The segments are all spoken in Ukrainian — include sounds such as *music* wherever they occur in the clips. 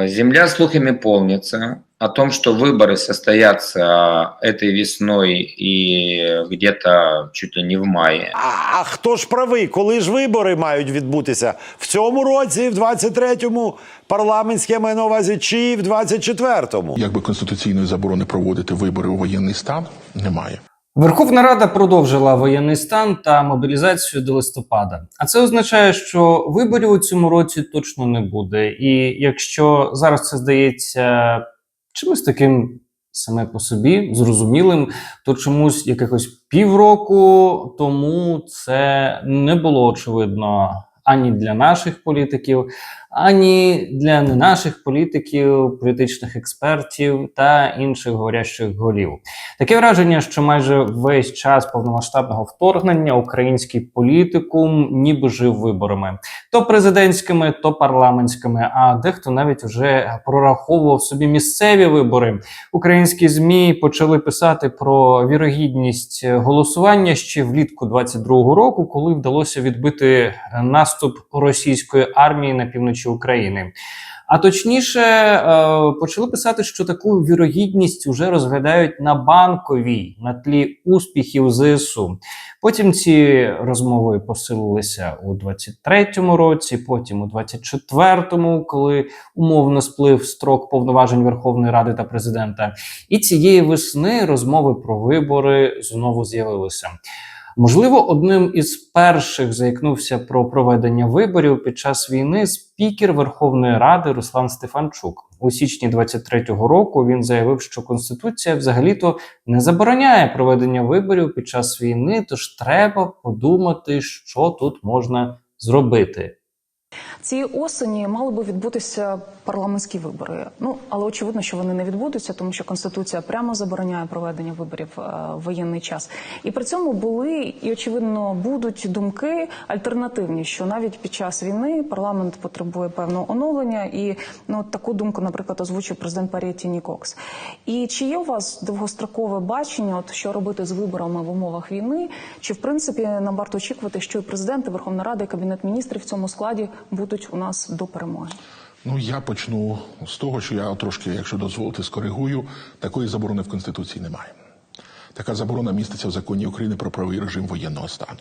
Э, Земля слухами полнится о том, что выборы состоятся этой весной и где-то чуть ли не в мае. А, а хто ж правий? Коли ж вибори мають відбутися? В цьому році, в 23-му, парламентське я маю на увазі, чи в 24-му? Якби конституційної заборони проводити вибори у воєнний стан немає. Верховна Рада продовжила воєнний стан та мобілізацію до листопада. А це означає, що виборів у цьому році точно не буде. І якщо зараз це здається чимось таким саме по собі зрозумілим, то чомусь якихось півроку тому це не було очевидно ані для наших політиків, ані для не наших політиків, політичних експертів та інших говорящих голів. Таке враження, що майже весь час повномасштабного вторгнення український політикум ніби жив виборами, то президентськими, то парламентськими. А дехто навіть вже прораховував собі місцеві вибори. Українські змі почали писати про вірогідність голосування ще влітку 22-го року, коли вдалося відбити наступ російської армії на півночі України. А точніше, е, почали писати, що таку вірогідність вже розглядають на банковій на тлі успіхів ЗСУ. Потім ці розмови посилилися у 23-му році, потім у 24-му, коли умовно сплив строк повноважень Верховної Ради та президента. І цієї весни розмови про вибори знову з'явилися. Можливо, одним із перших заікнувся про проведення виборів під час війни спікер Верховної Ради Руслан Стефанчук. У січні 23-го року він заявив, що конституція взагалі-то не забороняє проведення виборів під час війни, тож треба подумати, що тут можна зробити. Цієї осені мали би відбутися парламентські вибори. Ну але очевидно, що вони не відбудуться, тому що конституція прямо забороняє проведення виборів е, в воєнний час. І при цьому були і очевидно будуть думки альтернативні, що навіть під час війни парламент потребує певного оновлення, і ну таку думку, наприклад, озвучив президент Парії Тіні Кокс. І чи є у вас довгострокове бачення, от що робити з виборами в умовах війни? Чи в принципі нам варто очікувати, що і президент, і Верховна Рада, і кабінет міністрів в цьому складі будуть у нас до перемоги? Ну я почну з того, що я трошки, якщо дозволите, скоригую. Такої заборони в конституції немає. Така заборона міститься в законі України про правовий режим воєнного стану.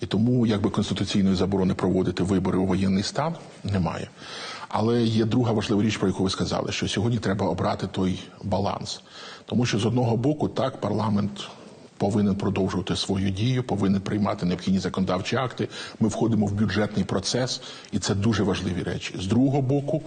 І тому, якби конституційної заборони проводити вибори у воєнний стан немає. Але є друга важлива річ, про яку ви сказали, що сьогодні треба обрати той баланс. Тому що з одного боку, так, парламент повинен продовжувати свою дію, повинен приймати необхідні законодавчі акти. Ми входимо в бюджетний процес, і це дуже важливі речі. З другого боку,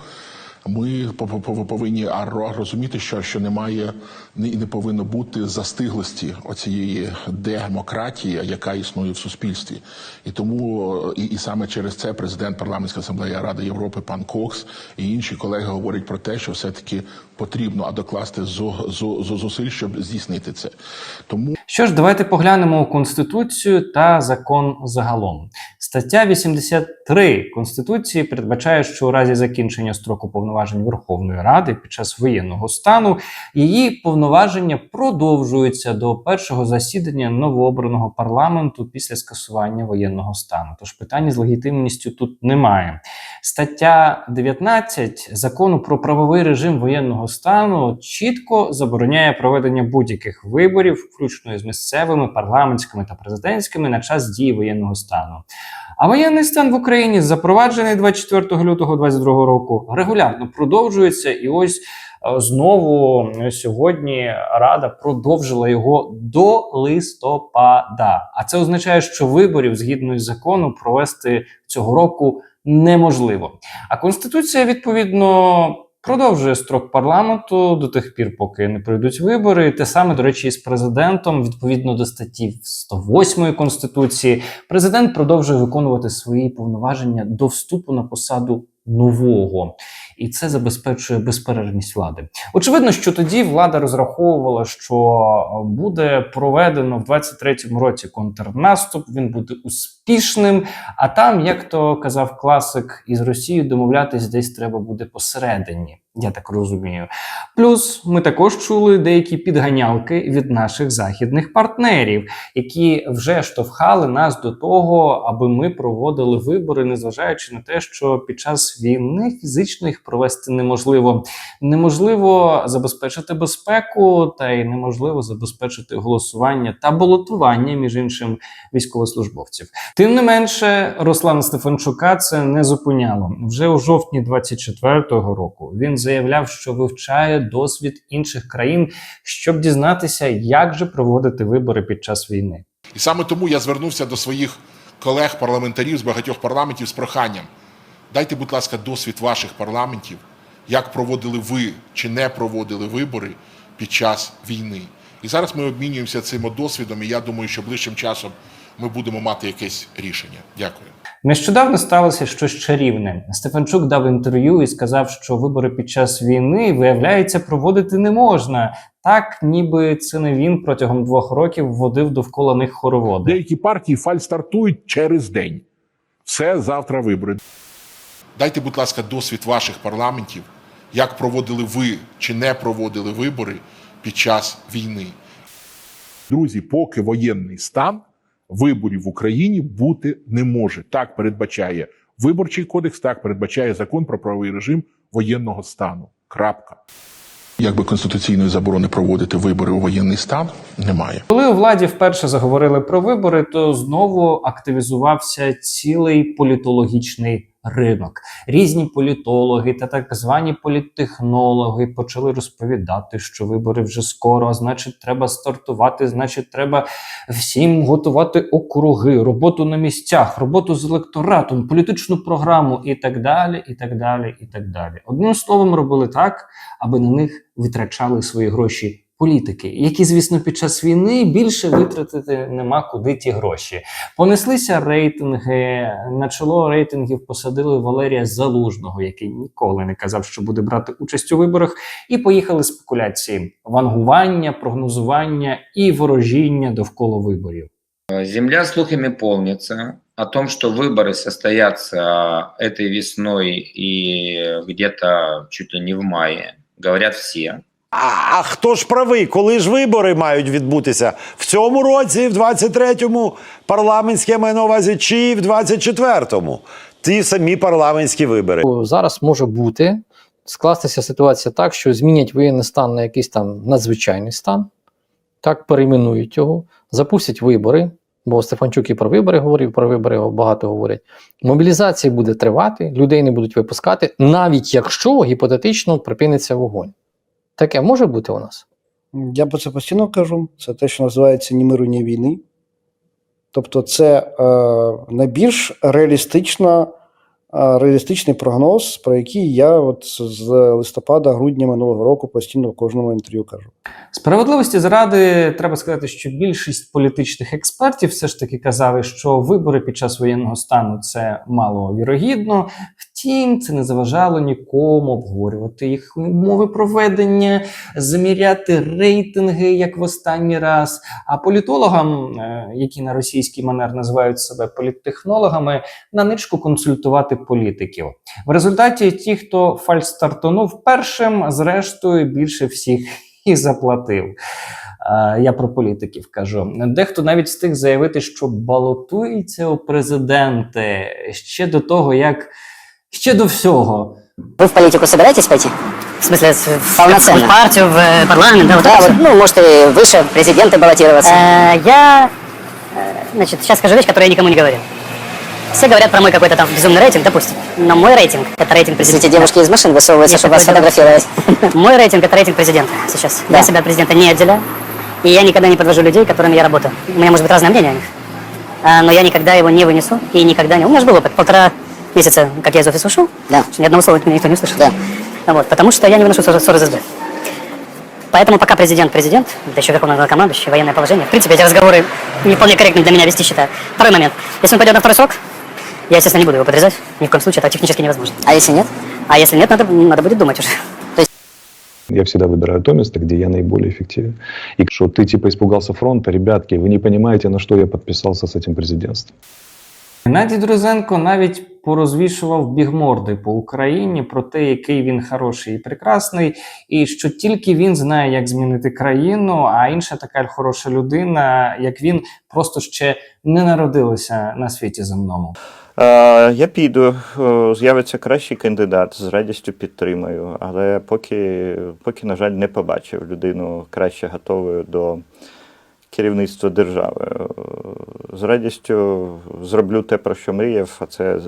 ми по- по- повинні розуміти, що, що немає і не повинно бути застиглості оцієї демократії, яка існує в суспільстві. І тому і, і саме через це президент парламентської асамблеї Ради Європи, пан Кокс і інші колеги говорять про те, що все-таки потрібно а докласти зо- зусиль, щоб здійснити це. Тому Що ж, давайте поглянемо Конституцію та закон загалом. Стаття 83 Конституції передбачає, що у разі закінчення строку повноважень Верховної Ради під час воєнного стану її повноваження продовжуються до першого засідання новообраного парламенту після скасування воєнного стану. Тож питання з легітимністю тут немає. Стаття 19 закону про правовий режим воєнного стану чітко забороняє проведення будь-яких виборів, включно із місцевими, парламентськими та президентськими, на час дії воєнного стану. А воєнний стан в Україні запроваджений 24 лютого 2022 року регулярно продовжується, і ось е, знову е, сьогодні Рада продовжила його до листопада. А це означає, що виборів згідно із законом провести цього року неможливо. А конституція відповідно. Продовжує строк парламенту до тих пір, поки не пройдуть вибори. Те саме, до речі, і з президентом, відповідно до статті 108 конституції, президент продовжує виконувати свої повноваження до вступу на посаду нового, і це забезпечує безперервність влади. Очевидно, що тоді влада розраховувала, що буде проведено в 23-му році контрнаступ. Він буде успішним. Успішним. А там, як то казав класик, із Росією домовлятись десь треба буде посередині. Я так розумію. Плюс ми також чули деякі підганялки від наших західних партнерів, які вже штовхали нас до того, аби ми проводили вибори, незважаючи на те, що під час війни фізично їх провести неможливо. Неможливо забезпечити безпеку, та й неможливо забезпечити голосування та балотування між іншим військовослужбовців. Тим не менше, Руслана Стефанчука це не зупиняло. Вже у жовтні 24-го року він заявляв, що вивчає досвід інших країн, щоб дізнатися, як же проводити вибори під час війни. І саме тому я звернувся до своїх колег-парламентарів з багатьох парламентів з проханням. Дайте, будь ласка, досвід ваших парламентів, як проводили ви чи не проводили вибори під час війни. І зараз ми обмінюємося цим досвідом, і я думаю, що ближчим часом ми будемо мати якесь рішення. Дякую. Нещодавно сталося щось чарівне. Стефанчук дав інтерв'ю і сказав, що вибори під час війни, виявляється, проводити не можна. Так, ніби це не він протягом двох років водив довкола них хороводи. Деякі партії фальстартують через день. Все завтра вибори. Дайте, будь ласка, досвід ваших парламентів, як проводили ви чи не проводили вибори під час війни. Друзі, поки воєнний стан виборів в Україні бути не може. Так передбачає виборчий кодекс, так передбачає закон про правовий режим воєнного стану. Крапка. Якби конституційної заборони проводити вибори у воєнний стан немає. Коли у владі вперше заговорили про вибори, то знову активізувався цілий політологічний ринок. Різні політологи та так звані політтехнологи почали розповідати, що вибори вже скоро, а значить, треба стартувати, значить, треба всім готувати округи, роботу на місцях, роботу з електоратом, політичну програму і так далі, і так далі, і так далі. Одним словом, робили так, аби на них витрачали свої гроші політики, які, звісно, під час війни більше витратити нема куди ті гроші. Понеслися рейтинги. На чоло рейтингів посадили Валерія Залужного, який ніколи не казав, що буде брати участь у виборах, і поїхали спекуляції, вангування, прогнозування і ворожіння довкола виборів. Земля слухами полнится о том, что выборы состоятся этой весной и где-то чуть ли не в мае. Говорят все. А, а хто ж правий? Коли ж вибори мають відбутися? В цьому році, в 23-му парламентські я маю на увазі, чи в 24-му? Ті самі парламентські вибори. Зараз може бути скластися ситуація так, що змінять воєнний стан на якийсь там надзвичайний стан, так перейменують його, запустять вибори. Бо Стефанчук і про вибори говорив, про вибори багато говорять. Мобілізація буде тривати, людей не будуть випускати, навіть якщо гіпотетично припиниться вогонь. Таке може бути у нас. Я про це постійно кажу. Це те, що називається ні миру, ні війни. Тобто, це е, найбільш реалістична, е, реалістичний прогноз, про який я от з листопада-грудня минулого року постійно в кожному інтерв'ю кажу. Справедливості заради треба сказати, що більшість політичних експертів все ж таки казали, що вибори під час воєнного стану це маловірогідно. Втім, це не заважало нікому обговорювати їх умови проведення, заміряти рейтинги, як в останній раз. А політологам, е, які на російський манер називають себе політтехнологами, на ничку консультувати політиків. В результаті ті, хто фальстартонув першим, зрештою більше всіх і заплатив. Е, Я про політиків кажу. Дехто навіть встиг заявити, що балотується у президенти ще до того, як ще до всього. Вы в политику собираетесь пойти? В смысле, с- в, Полноценно. в партию, в э, парламент, да, вот Да, это вот, всё? ну, может, и выше президенты баллотироваться. Э, Я, э, значит, сейчас скажу вещь, которую я никому не говорил. Все говорят про мой какой-то там безумный рейтинг, допустим. Но мой рейтинг – это рейтинг президента. Эти девушки из машин высовываются, Есть чтобы вас такое дело. фотографировать. *laughs* Мой рейтинг – это рейтинг президента сейчас. Да. Я себя от президента не отделяю. И я никогда не подвожу людей, которыми я работаю. У меня может быть разное мнение о них. А, Но я никогда его не вынесу и никогда не... У меня же был опыт. Полтора месяца, как я из офиса ушел. Да. Ни одного слова от меня никто не услышал. Да. Вот, потому что я не выношу ссоры ссоры из СБ. Поэтому пока президент президент, да еще верховный главнокомандующий, военное положение, в принципе, эти разговоры не вполне корректны для меня вести, считаю. Второй момент. Если он пойдет на второй срок, я, естественно, не буду его подрезать. Ни в коем случае, это технически невозможно. А если нет? А если нет, надо, надо будет думать уже. Я всегда выбираю то место, где я наиболее эффективен. И что ты типа испугался фронта, ребятки, вы не понимаете, на что я подписался с этим президентством. Геннадій Друзенко навіть порозвішував бігморди по Україні про те, який він хороший і прекрасний, і що тільки він знає, як змінити країну, а інша така хороша людина, як він, просто ще не народилася на світі земному. Е, Я піду, е, з'явиться кращий кандидат, з радістю підтримаю, але поки, поки, на жаль, не побачив людину краще готовою до керівництва держави. Е, З радістю зроблю те, про що мріяв, а це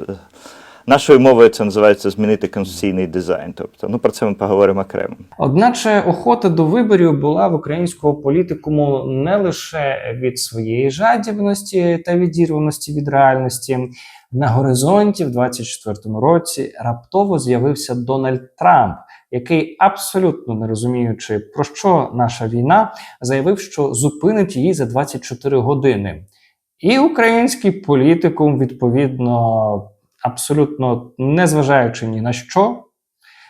нашою мовою це називається змінити конституційний дизайн. Тобто, ну про це ми поговоримо окремо. Одначе охота до виборів була в українського політикуму не лише від своєї жадібності та відірваності від реальності. На горизонті в 24-му році раптово з'явився Дональд Трамп, який, абсолютно не розуміючи, про що наша війна, заявив, що зупинить її за 24 години. І український політикум, відповідно, абсолютно незважаючи ні на що,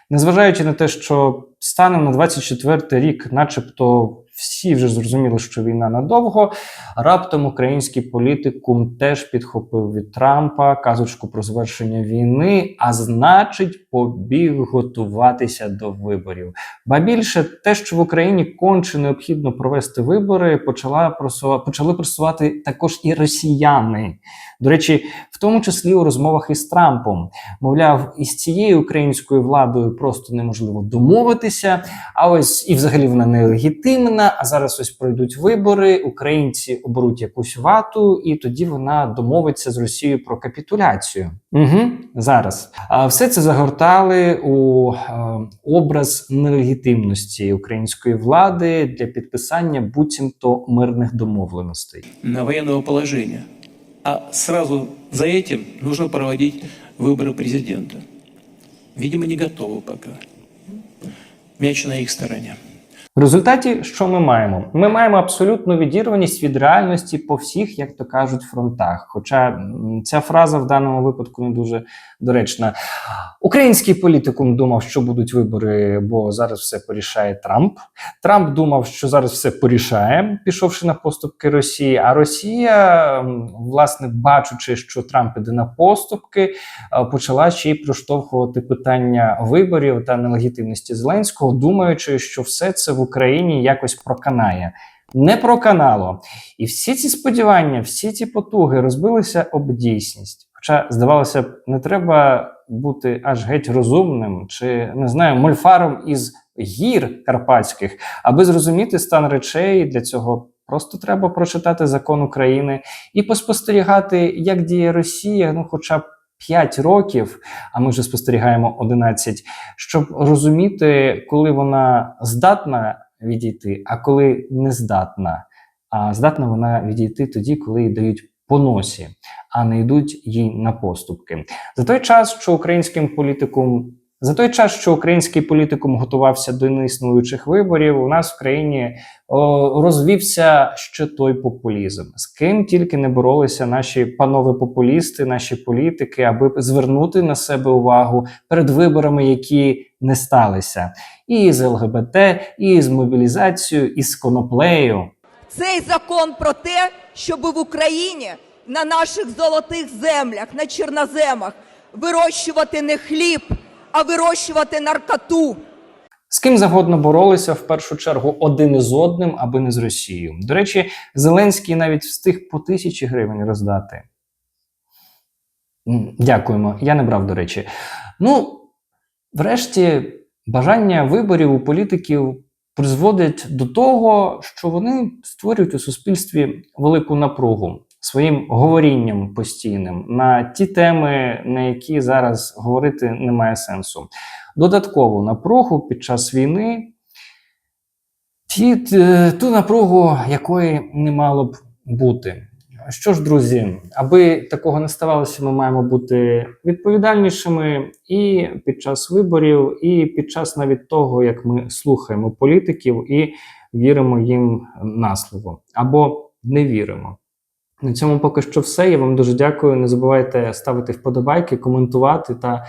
незважаючи на те, що станом на 24 рік, начебто, всі вже зрозуміли, що війна надовго. Раптом український політикум теж підхопив від Трампа казочку про завершення війни, а значить, побіг готуватися до виборів. Ба більше те, що в Україні конче необхідно провести вибори, почала просува... почали просувати також і росіяни. До речі, в тому числі у розмовах із Трампом. Мовляв, із цією українською владою просто неможливо домовитися. А ось і взагалі вона нелегітимна. А зараз ось пройдуть вибори, українці оберуть якусь вату, і тоді вона домовиться з Росією про капітуляцію. Угу, зараз. А все це загортали у е, образ нелегітимності української влади для підписання буцімто мирних домовленостей. на военного положения. А сразу за этим нужно проводить выборы президента. Видимо, не готовы пока. Мяч на их стороне. В результаті, що ми маємо? Ми маємо абсолютну відірваність від реальності по всіх, як то кажуть, фронтах. Хоча м, ця фраза в даному випадку не дуже доречна. Український політикум думав, що будуть вибори, бо зараз все порішає Трамп. Трамп думав, що зараз все порішає, пішовши на поступки Росії. А Росія, власне, бачучи, що Трамп іде на поступки, е, почала ще й проштовхувати питання виборів та нелегітимності Зеленського, думаючи, що все це в Україні якось проканає. Не проканало. І всі ці сподівання, всі ці потуги розбилися об дійсність. Хоча, здавалося б, не треба бути аж геть розумним чи не знаю, мольфаром із гір карпатських, аби зрозуміти стан речей. Для цього просто треба прочитати закон України і поспостерігати, як діє Росія, ну, хоча б 5 років, а ми вже спостерігаємо 11, щоб розуміти, коли вона здатна відійти, а коли не здатна. А здатна вона відійти тоді, коли їй дають по носі, а не йдуть їй на поступки. За той час, що українським політикум. За той час, що український політикум готувався до неіснуючих виборів, у нас в країні о, розвівся ще той популізм. З ким тільки не боролися наші панове популісти, наші політики, аби звернути на себе увагу перед виборами, які не сталися, і з ЛГБТ, і з мобілізацією, і з коноплею. Цей закон про те, щоб в Україні на наших золотих землях, на чорноземах вирощувати не хліб, а вирощувати наркоту. З ким завгодно боролися в першу чергу один із одним, аби не з Росією. До речі, Зеленський навіть встиг по тисячі гривень роздати. Дякуємо. Я не брав, до речі. Ну, врешті, бажання виборів у політиків призводить до того, що вони створюють у суспільстві велику напругу своїм говорінням постійним на ті теми, на які зараз говорити немає сенсу. Додаткову напругу під час війни, ті, т- ту напругу, якої не мало б бути. Що ж, друзі, аби такого не ставалося, ми маємо бути відповідальнішими і під час виборів, і під час навіть того, як ми слухаємо політиків і віримо їм на слово або не віримо. На цьому поки що все. Я вам дуже дякую. Не забувайте ставити вподобайки, коментувати та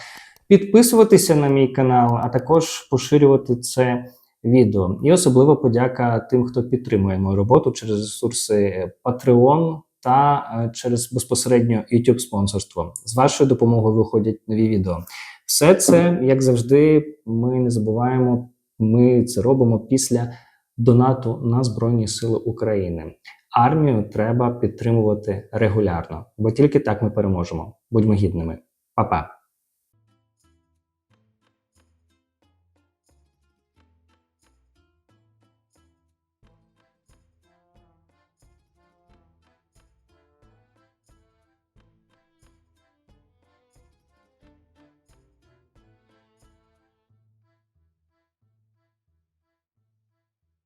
підписуватися на мій канал, а також поширювати це відео. І особливо подяка тим, хто підтримує мою роботу через ресурси Patreon та е, через безпосередньо YouTube спонсорство. З вашою допомогою виходять нові відео. Все це, як завжди, ми не забуваємо. Ми це робимо після донату на Збройні Сили України. Армію треба підтримувати регулярно, бо тільки так ми переможемо. Будьмо гідними. Па-па!